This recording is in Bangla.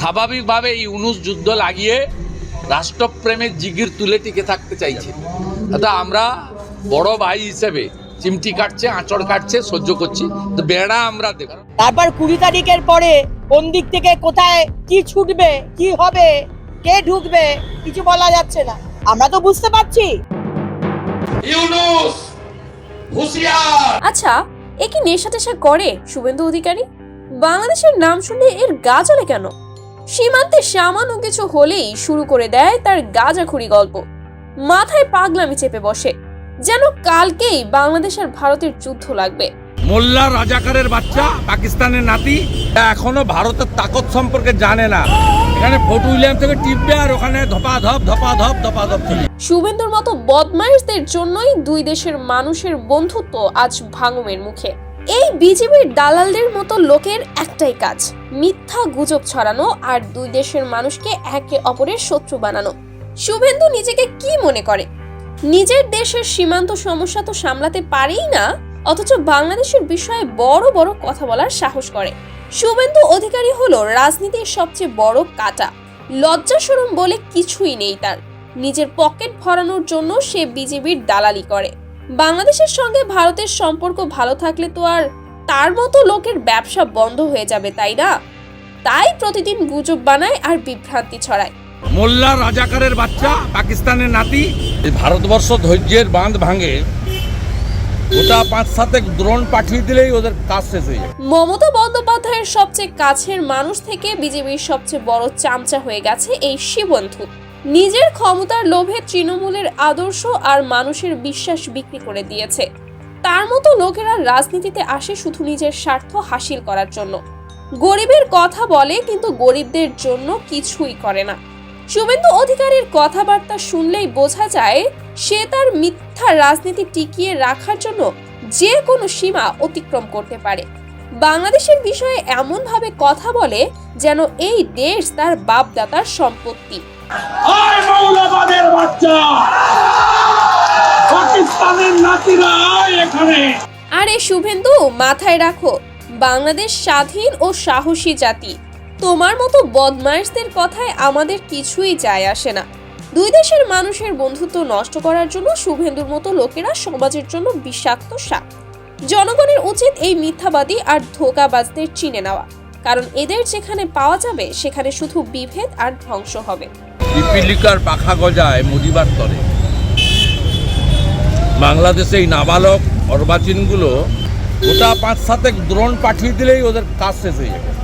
স্বাভাবিকভাবে এই উনুস যুদ্ধ লাগিয়ে রাষ্ট্রপ্রেমের জিগির তুলে টিকে থাকতে চাইছে। তা আমরা বড় ভাই হিসেবে চিমটি কাটছে আঁচড় কাটছে সহ্য করছি। তো বেড়া আমরা দেব। তারপর কুড়ি তারিখের পরে কোন দিক থেকে কোথায় কি ছুটবে কি হবে কে ঢুকবে কিছু বলা যাচ্ছে না। আমরা তো বুঝতে পারছি। ইউনুস হুঁশিয়ার। আচ্ছা এ কি নেশা টেশা করে শুভেন্দু অধিকারী? বাংলাদেশের নাম শুনলে এর গা জ্বলে কেন? সীমান্তে সামান্য কিছু হলেই শুরু করে দেয় তার গাজাখুরি গল্প। মাথায় পাগলামি চেপে বসে। যেন কালকেই বাংলাদেশ আর ভারতের যুদ্ধ লাগবে। মোল্লা রাজাকারের বাচ্চা পাকিস্তানের নাতি এখনও ভারতের তাকত সম্পর্কে জানে না। এখানে ফোর্ট উইলিয়াম থেকে টিপবে আর ওখানে ধপা ধপ ধপা ধপ ধপা ধপ চলে। শুভেন্দুর মতো বদমাইশদের জন্যই দুই দেশের মানুষের বন্ধুত্ব আজ ভাঙমের মুখে। এই বিজেপির দালালদের মতো লোকের একটাই কাজ, মিথ্যা গুজব ছড়ানো আর দুই দেশের মানুষকে একে অপরের শত্রু বানানো। শুভেন্দু নিজেকে কি মনে করে? নিজের দেশের সীমান্ত সমস্যা তো সামলাতে পারেই না, অথচ বাংলাদেশের বিষয়ে বড় বড় কথা বলার সাহস করে। শুভেন্দু অধিকারী হলো রাজনীতির সবচেয়ে বড় কাটা। লজ্জা সরম বলে কিছুই নেই তার। নিজের পকেট ভরানোর জন্য সে বিজেপির দালালি করে। বাংলাদেশের সঙ্গে ভারতের সম্পর্ক ভালো থাকলে তো আর তার মতো লোকের ব্যবসা বন্ধ হয়ে যাবে তাই না? তাই প্রতিদিন গুজব বানায় আর বিভ্রান্তি ছড়ায়। মোল্লা রাজাকারের বাচ্চা পাকিস্তানের নাতি। এই ভারতবর্ষ ধৈর্যের বাঁধ ভাঙে ওটা পাঁচ সাতে দ্রোণ পাঠিয়ে দিলেই ওদের কাজ শেষ হয়ে যাবে। মমতা বন্দ্যোপাধ্যায়ের সবচেয়ে কাছের মানুষ থেকে বিজেপির সবচেয়ে বড় চামচা হয়ে গেছে এই শিবন্ধু। নিজের ক্ষমতার লোভে তৃণমূলের আদর্শ আর মানুষের বিশ্বাস বিক্রি করে দিয়েছে। তার মতো লোকেরা রাজনীতিতে আসে শুধু নিজের স্বার্থ হাসিল করার জন্য। গরিবের কথা বলে কিন্তু গরিবদের জন্য কিছুই করে না। শুভেন্দু অধিকারীর কথাবার্তা শুনলেই বোঝা যায়, সে তার মিথ্যা রাজনীতি টিকিয়ে রাখার জন্য যে কোনো সীমা অতিক্রম করতে পারে। বাংলাদেশের বিষয়ে এমনভাবে কথা বলে যেন এই দেশ তার বাপদাতার সম্পত্তি। আরে শুভেন্দু মাথায় রাখো বাংলাদেশ স্বাধীন ও সাহসী জাতি। তোমার মতো বদমাইশদের কথায় আমাদের কিছুই যায় আসে না। দুই দেশের মানুষের বন্ধুত্ব নষ্ট করার জন্য শুভেন্দুর মতো লোকেরা সমাজের জন্য বিষাক্ত সাপ। জনগণের উচিত এই মিথ্যাবাদী আর ধোকাবাজদের চিনে নেওয়া। কারণ এদের যেখানে পাওয়া যাবে, সেখানে শুধু বিভেদ আর ধ্বংস হবে। পিপিলিকার পাখা গজায় মুদিবার তরে। বাংলাদেশে এই নাবালক অর্বাচীনগুলো ওটা পাঁচ সাতেক দ্রোণ পাঠিয়ে দিলেই ওদের কাজ শেষ হয়ে যাবে।